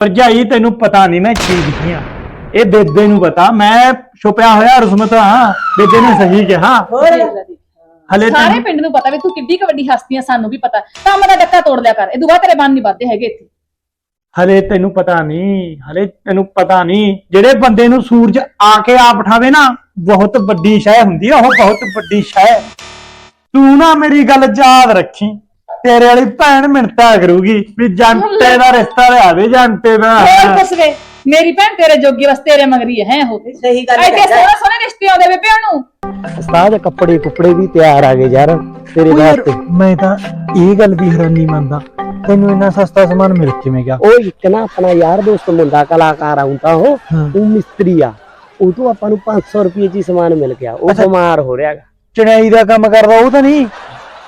ਭਰਜਾਈ ਤੈਨੂੰ ਪਤਾ ਨਹੀਂ ਮੈਂ ਕੀ ਆ। ਇਹ ਬੇਬੇ ਨੂੰ ਪਤਾ। ਮੈਂ ਛੁਪਿਆ ਹੋਇਆ ਰਸਮਤ ਹਾਂ ਬੇਬੇ ਨੇ ਸਹੀ ਕਿਹਾ। ਹਲੇ ਸਾਰੇ ਤੈਨੂੰ ਪਿੰਡ ਨੂੰ ਪਤਾ ਵੀ ਤੂੰ ਕਿੱਡੀ ਕੁ ਵੱਡੀ ਹਸਤੀ ਆ ਸਾਨੂੰ ਵੀ ਪਤਾ। ਕੰਮ ਦਾ ਡੱਕਾ ਤੋੜ ਲਿਆ ਕਰ। ਇਹ ਦੁਬਾਰਾ ਤੇਰੇ ਬੰਨ ਨਹੀਂ ਵੱਧਦੇ ਹੈਗੇ ਇੱਥੇ। ਹਲੇ ਤੈਨੂੰ ਪਤਾ ਨਹੀਂ ਹਲੇ ਤੈਨੂੰ ਪਤਾ ਨਹੀਂ ਜਿਹੜੇ ਬੰਦੇ ਨੂੰ ਸੂਰਜ ਆ ਕੇ ਆ ਬਿਠਾਵੇ ਨਾ ਬਹੁਤ ਵੱਡੀ ਸ਼ੈ ਹੁੰਦੀ ਆ। ਉਹ ਬਹੁਤ ਵੱਡੀ ਸ਼ੈ। ਤੂੰ ਨਾ ਮੇਰੀ ਗੱਲ ਯਾਦ ਰੱਖੀ। ਤੇਰੇ ਵਾਲੀ ਭੈਣ ਮਿੰਤਾ ਕਰੂਗੀ ਵੀ ਜੰਟੇ ਦਾ ਰਿਸ਼ਤਾ ਲਿਆਵੇ ਜੰਟੇ ਦਾ। ਹੋਰ ਕੁਛ ਵੇ। ਮੇਰੀ ਭੈਣ ਤੇਰੇ ਜੋਗੀ ਬਸ ਤੇਰੇ ਮਗਰੀ ਹੈ ਉਹ? ਸਹੀ ਗੱਲ ਐਡੇ ਕਰਦਾ ਸੋਹਣੇ ਸੋਹਣੇ ਰਿਸ਼ਤੇ ਆਉਂਦੇ ਵੇ ਪਿਓ ਨੂੰ। ਉਸਤਾਦ ਕੱਪੜੇ ਕੁੱਪੜੇ ਵੀ ਤਿਆਰ ਆ ਗਏ ਯਾਰ ਤੇਰੇ ਵਾਸਤੇ। ਮੈਂ ਤਾਂ ਇਹ ਗੱਲ ਵੀ ਹੈਰਾਨੀ ਮੰਨਦਾ ਤੈਨੂੰ ਇੰਨਾ ਸਸਤਾ ਸਮਾਨ ਮਿਲ ਕਿਵੇਂ ਗਿਆ? ਉਹ ਇੱਕ ਨਾ ਆਪਣਾ ਯਾਰ ਦੋਸਤ ਮੁੰਡਾ ਕਲਾਕਾਰ ਆਉਂਦਾ ਉਹ ਹਾਂ। ਉਹ ਮਿਸਤਰੀ ਆ। ਉਹ ਤੋਂ ਆਪਾਂ ਨੂੰ 500 ਰੁਪਏ ਚ ਹੀ ਸਮਾਨ ਮਿਲ ਗਿਆ ਉਹ। ਬਿਮਾਰ ਹੋ ਰਿਹਾ ਚਣਾਈ ਦਾ ਕੰਮ ਕਰਦਾ ਉਹ ਤਾਂ ਨਹੀਂ?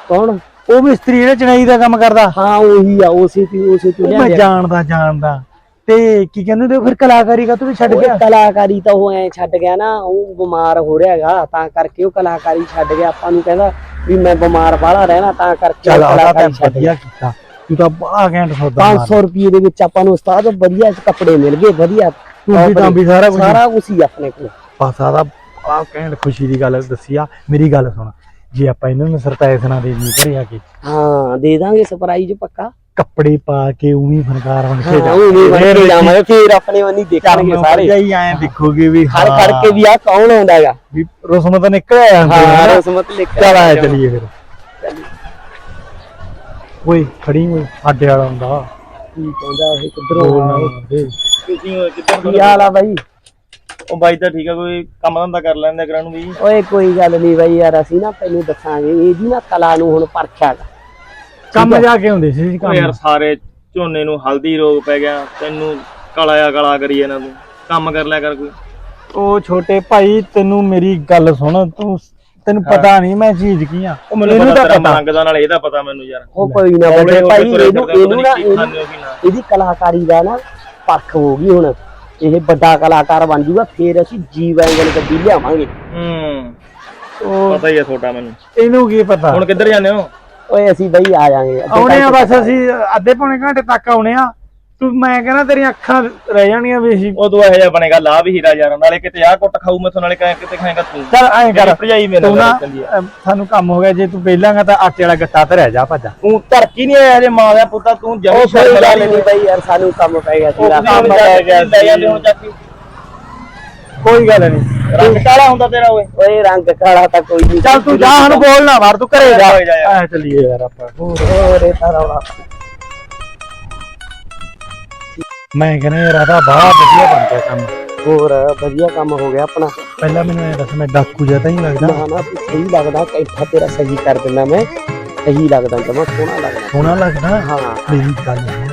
ਕੌਣ? ਉਹ ਮਿਸਤਰੀ ਜਿਹੜਾ ਚਣਾਈ ਦਾ ਕੰਮ ਕਰਦਾ। ਹਾਂ ਉਹੀ ਆ ਉਸੇ ਤੇ ਉਸੇ ਤੇ ਉਹ ਮੈਂ ਲਿਆ ਜਾਣਦਾ ਜਾਣਦਾ। ਤੇ ਕੀ ਕਹਿੰਦੇ ਤੇ ਫਿਰ ਕਲਾਕਾਰੀ ਕਾ ਤੂੰ ਛੱਡ ਗਿਆ? ਕਲਾਕਾਰੀ ਤਾਂ ਉਹ ਐ ਛੱਡ ਗਿਆ ਨਾ ਉਹ ਬਿਮਾਰ ਹੋ ਰਿਹਾ ਹੈਗਾ ਤਾਂ ਕਰਕੇ ਉਹ ਕਲਾਕਾਰੀ ਛੱਡ ਗਿਆ। ਆਪਾਂ ਨੂੰ ਕਹਿੰਦਾ ਵੀ ਮੈਂ ਬਿਮਾਰ ਬਾਹਲਾ ਰਹਿਣਾ ਤਾਂ ਕਰਕੇ ਉਹ ਚਲ ਆਦਾ ਤਾਂ ਕਲਾਕਾਰੀ ਛੱਡ ਗਿਆ। ਵਧੀਆ ਕੀਤਾ। ਤੂੰ ਤਾਂ ਬੜਾ ਘੈਂਟ ਸੌਦਾ 500 ਰੁਪਏ ਦੇ ਵਿੱਚ ਆਪਾਂ ਨੂੰ ਉਸਤਾਦ ਵਧੀਆ ਕੱਪੜੇ ਮਿਲ ਗਏ ਵਧੀਆ। ਤੂੰ ਵੀ ਤਾਂ ਵੀ ਸਾਰਾ ਕੁਝ ਸਾਰਾ ਕੁਝ ਹੀ ਆਪਣੇ ਕੋਲ। ਦਾ ਆ ਘੈਂਟ ਖੁਸ਼ੀ ਦੀ ਗੱਲ ਦੱਸੀ ਆ। ਮੇਰੀ ਗੱਲ ਸੁਣ। ਜੇ ਆਪਾਂ ਇਹਨਾਂ ਨੂੰ ਸਰਤਾਇਸ ਨਾ ਦੇ ਦੀ ਘਰੇ ਆ ਕੇ। ਹਾਂ ਦੇ ਦਾਂਗੇ ਸਰਪ੍ਰਾਈਜ਼ ਪੱਕਾ। ਕੱਪੜੇ ਪਾ ਕੇ ਉਵੇਂ ਫਨਕਾਰ ਬਣ ਕੇ ਹਾਂ, ਫਿਰ ਬਣ ਜਾਵਾਂਗੇ ਫਿਰ ਆਪਣੇ ਵੰਨੀ ਦੇਖਣਗੇ ਸਾਰੇ। ਜਾਈ ਐਂ ਦੇਖੋਗੇ ਵੀ ਹਰ ਕਰਕੇ ਵੀ ਆ ਕੌਣ ਆਉਂਦਾ ਹੈਗਾ? ਵੀ ਰਸਮਤ ਨਿਕਲ ਜਾਂਦੇ ਹਾਂ ਹਾਂ ਰਸਮਤ ਚਲ ਆਇਆ ਚਲੀਏ ਫਿਰ। ਓਏ ਖੜੀ ਓਏ ਆਡੇ ਵਾਲਾ ਹੁੰਦਾ। ਕੀ ਕਹਿੰਦਾ ਇਹ ਕਿੱਧਰੋਂ ਆਇਆ ਤੁਸੀਂ ਕਿੱਧਰ ਕੀ ਹਾਲ ਆ ਬਾਈ? ਉਹ ਬਾਈ ਤਾਂ ਠੀਕ ਆ ਕੋਈ ਕੰਮ ਧੰਦਾ ਕਰ ਲੈਂਦੇ ਕਰਾਂ ਨੂੰ ਵੀ। ਓਏ ਕੋਈ ਗੱਲ ਨਹੀਂ ਬਾਈ ਯਾਰ ਅਸੀਂ ਨਾ ਤੈਨੂੰ ਦੱਸਾਂਗੇ ਇਹਦੀ ਨਾ ਕਲਾ ਨੂੰ ਹੁਣ ਪਰਖਿਆ ਗਾ ਕੰਮ ਜਾ ਕੇ ਹੁੰਦੇ ਸੀ ਉਹ ਕੰਮ ਯਾਰ ਸਾਰੇ ਝੋਨੇ ਨੂੰ ਹਲਦੀ ਰੋਗ ਪੈ ਗਿਆ ਤੈਨੂੰ ਕਾਲਾ ਕਾਲਾ ਕਰੀ ਇਹਨਾਂ ਤੂੰ। ਕੰਮ ਕਰ ਲਿਆ ਕਰ ਕੋਈ। ਉਹ ਛੋਟੇ ਭਾਈ ਤੈਨੂੰ ਮੇਰੀ ਗੱਲ ਸੁਣ ਤੂੰ ਤੈਨੂੰ ਪਤਾ ਨਹੀਂ ਮੈਂ ਚੀਜ਼ ਕੀ ਆ। ਉਹ ਮੈਨੂੰ ਇਹਨੂੰ ਪਤਾ ਤੇਰਾ ਪਤਾ। ਮੰਗਦਾ ਨਾਲ ਇਹਦਾ ਪਤਾ ਮੈਨੂੰ ਯਾਰ। ਉਹ ਕੋਈ ਨਾ ਭਾਈ ਇਹਨੂੰ ਇਹਨੂੰ ਨਾ। ਇਹਦੀ ਕਲਾਕਾਰੀ ਦਾ ਨਾ ਪਰਖ ਹੋ ਗਈ ਹੁਣ। ਇਹ ਵੱਡਾ ਕਲਾਕਾਰ ਬਣ ਜੂਗਾ ਫਿਰ ਅਸੀਂ ਜੀ ਵੈਂਗਲ ਗੱਡੀ ਲਿਆਵਾਂਗੇ। ਹੂੰ। ਉਹ ਪਤਾ ਹੀ ਆ ਛੋਟਾ ਮੈਨੂੰ। ਇਹਨੂੰ ਕੀ ਪਤਾ? ਹੁਣ ਕਿੱਧਰ ਜਾਂਦੇ ਹੋ? ਓਏ ਅਸੀਂ ਬਈ ਆ ਜਾਾਂਗੇ। ਆਉਣੇ ਆ ਬਸ ਅਸੀਂ ਅੱਧੇ ਪੌਣੇ ਘੰਟੇ ਤੱਕ ਆਉਣੇ ਆ। ਤੂੰ ਮੈਂ ਕਹਿੰਦਾ ਤੇਰੀਆਂ ਅੱਖਾਂ ਰਹਿ ਜਾਣੀਆਂ ਵੀ ਅਸੀਂ ਉਹ ਤੂੰ ਇਹੋ ਜਿਹਾ ਬਣੇਗਾ ਲਾ ਵੀ ਹੀਰਾ ਯਾਰ ਨਾਲੇ ਕਿਤੇ ਆਹ ਕੁੱਟ ਖਾਊ ਮੈਥੋਂ ਨਾਲੇ ਕਹਿ ਕਿਤੇ ਖਾਏਗਾ ਤੂੰ। ਚੱਲ ਐਂ ਕਰ ਭਰਜਾਈ ਮੇਰੇ ਤੂੰ ਨਾਲ ਨਾ ਚੰਗੀ ਆ। ਅਮ, ਸਾਨੂੰ ਕੰਮ ਹੋ ਗਿਆ ਜੇ ਤੂੰ ਪਹਿਲਾਂਗਾ ਤਾਂ ਆਟੇ ਵਾਲਾ ਗੱਟਾ ਤੇ ਰਹਿ ਜਾ ਭੱਜਾ। ਤੂੰ ਧਰਕੀ ਨਹੀਂ ਆਇਆ ਜੇ ਮਾਂ ਦਾ ਪੁੱਤਾ ਤੂੰ ਜਮੀ ਉਹ ਕੋਈ ਸ਼ਰਮ ਗੱਲ ਨਹੀਂ ਬਈ ਯਾਰ ਸਾਨੂੰ ਕੰਮ ਪੈ ਗਿਆ ਸੀਗਾ ਕੰਮ ਲੈ ਗਿਆ ਲੈ ਜਾਂਦੇ ਹੁਣ ਚੱਕੀ ਕੋਈ ਗੱਲ ਨਹੀਂ। ਰੰਗ ਕਾਲਾ ਹੁੰਦਾ ਤੇਰਾ ਓਏ। ਓਏ ਰੰਗ ਕਾਲਾ ਤਾਂ ਕੋਈ ਨਹੀਂ। ਚੱਲ ਤੂੰ ਜਾ ਹਣ ਬੋਲ ਨਾ ਮਾਰ ਤੂੰ ਘਰੇ ਜਾ। ਜਾ, ਜਾ, ਜਾ। ਐ ਚੱਲੀਏ ਯਾਰ ਆਪਾਂ। ਹੋਰ ਇਹ ਤਾਂ ਰੌਲਾ। ਮੈਂ ਕਹਿੰਦਾ ਯਾਰ ਆਦਾ ਬੜਾ ਵਧੀਆ ਬਣ ਗਿਆ ਕੰਮ। ਹੋਰ ਵਧੀਆ ਕੰਮ ਹੋ ਗਿਆ ਆਪਣਾ। ਪਹਿਲਾਂ ਮੈਨੂੰ ਇਹ ਦੱਸ ਮੈਂ ਡਾਕੂ ਜਿਹਾ ਤਾਂ ਹੀ ਲੱਗਦਾ। ਨਾ ਨਾ ਤੂੰ ਸਹੀ ਲੱਗਦਾ ਕੈਂਠਾ ਤੇਰਾ ਸਹੀ ਕਰ ਦਿੰਦਾ ਮੈਂ। ਸਹੀ ਲੱਗਦਾ ਜਮਾ ਸੋਹਣਾ ਲੱਗਦਾ। ਸੋਹਣਾ ਲੱਗਦਾ? ਹਾਂ। ਮੇਰੀ ਗੱਲ ਸੁਣ।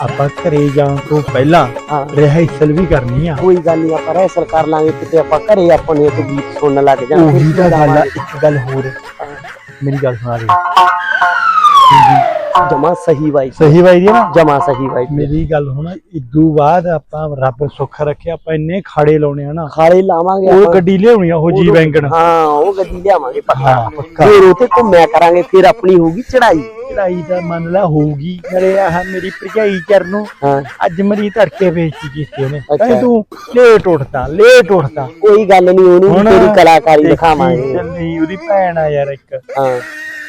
ਆਪਾਂ ਘਰੇ ਜਾਣ ਤੋਂ ਪਹਿਲਾਂ ਹਾਂ। ਰਿਹਾਇਸਲ ਵੀ ਕਰਨੀ ਆ। ਕੋਈ ਗੱਲ ਨਹੀਂ ਆਪਾਂ ਰਹਿਸਲ ਕਰ ਲਾਂਗੇ ਕਿਤੇ ਆਪਾਂ ਘਰੇ ਆਪਣੇ ਤੋਂ ਗੀਤ ਸੁਣਨ ਲੱਗ ਜਾਾਂਗੇ ਉਹੀ ਤਾਂ ਗੱਲ ਆ ਇੱਕ ਗੱਲ ਹੋਰ। ਮੇਰੀ ਗੱਲ ਸੁਣਾ ਦੇ। ਜਮਾ ਸਹੀ ਬਾਈ ਸਹੀ ਬਾਈ ਜੀ ਨਾ? ਜਮਾ ਸਹੀ ਬਾਈ ਮੇਰੀ ਗੱਲ ਹੁਣ ਇਦੋਂ ਬਾਅਦ ਆਪਾਂ ਰੱਬ ਸੁੱਖ ਰੱਖਿਆ ਆਪਾਂ ਇੰਨੇ ਖਾੜੇ ਲਾਉਣੇ ਆ ਨਾ। ਖਾਲੇ ਲਾਵਾਂਗੇ ਉਹ। ਗੱਡੀ ਲਿਆਉਣੀ ਆ ਉਹ ਜੀ ਵੈਂਗਣ ਹਾਂ ਉਹ ਗੱਡੀ ਲਿਆਵਾਂਗੇ ਪੱਕਾ। ਫਿਰ ਉਤੇ ਘੁੰਮਿਆ ਕਰਾਂਗੇ ਫਿਰ ਆਪਣੀ ਹੋਊਗੀ ਚੜਾਈ ਚੜਾਈ ਤਾਂ ਮੰਨ ਲਾ ਹੋਊਗੀ। ਨਾਲੇ ਆਹ ਮੇਰੀ ਭਰਜਾਈ ਚਰਨੋਂ ਅੱਜ ਮਰੀ ਧੜਕੇ ਵੇਚੀ ਕੀਤੀ ਉਹਨੇ ਅੱਛਾ। ਕਹਿੰਦੀ ਤੂੰ ਲੇਟ ਉੱਠਦਾ ਲੇਟ ਉੱਠਦਾ। ਕੋਈ ਗੱਲ ਨਹੀਂ ਉਹਨੂੰ ਤੇਰੀ ਕਲਾਕਾਰੀ ਦੇਖੀ ਦਿਖਾਵਾਂਗੇ। ਚੱਲੀ ਉਹਦੀ ਭੈਣ ਆ ਯਾਰ ਇੱਕ। ਹਾਂ।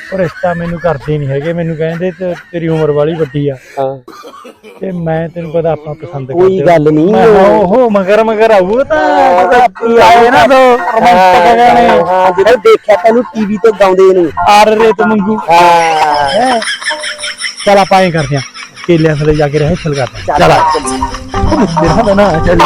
ਉਹ ਰਿਸ਼ਤਾ ਮੈਨੂੰ ਕਰਦੇ ਨਹੀਂ ਹੈਗੇ ਮੈਨੂੰ ਕਹਿੰਦੇ ਤੇ ਤੇਰੀ ਉਮਰ ਵਾਲੀ ਵੱਡੀ ਆ। ਹਾਂ। ਤੇ ਮੈਂ ਤੈਨੂੰ ਪਤਾ ਆਪਾਂ ਪਸੰਦ ਕੋਈ ਕਰਦੇ ਗੱਲ ਨਹੀਂ ਉਹ ਮਗਰ ਮਗਰ ਆਊ ਤਾਂ ਪਤਾ ਕੀ ਆਏ ਨਾ ਦੋ ਰੋਮਾਂਟਿਕ ਗਾਣੇ ਹਾਂ ਜਦੋਂ ਦੇਖਿਆ ਤੈਨੂੰ ਟੀਵੀ ਤੇ ਗਾਉਂਦੇ ਨੂੰ। ਆਰ ਰੇਤ ਮੰਗੂ ਹਾਂ। ਚੱਲ ਆਪਾਂ ਐਂ ਕਰਦੇ ਆ ਕੇਲਿਆਂ ਥਲੇ ਜਾ ਕੇ ਰਹੇ ਛਲ ਕਰਦੇ। ਚੱਲ। ਚੱਲ। ਤਾਂ ਨਾ ਚੱਲ।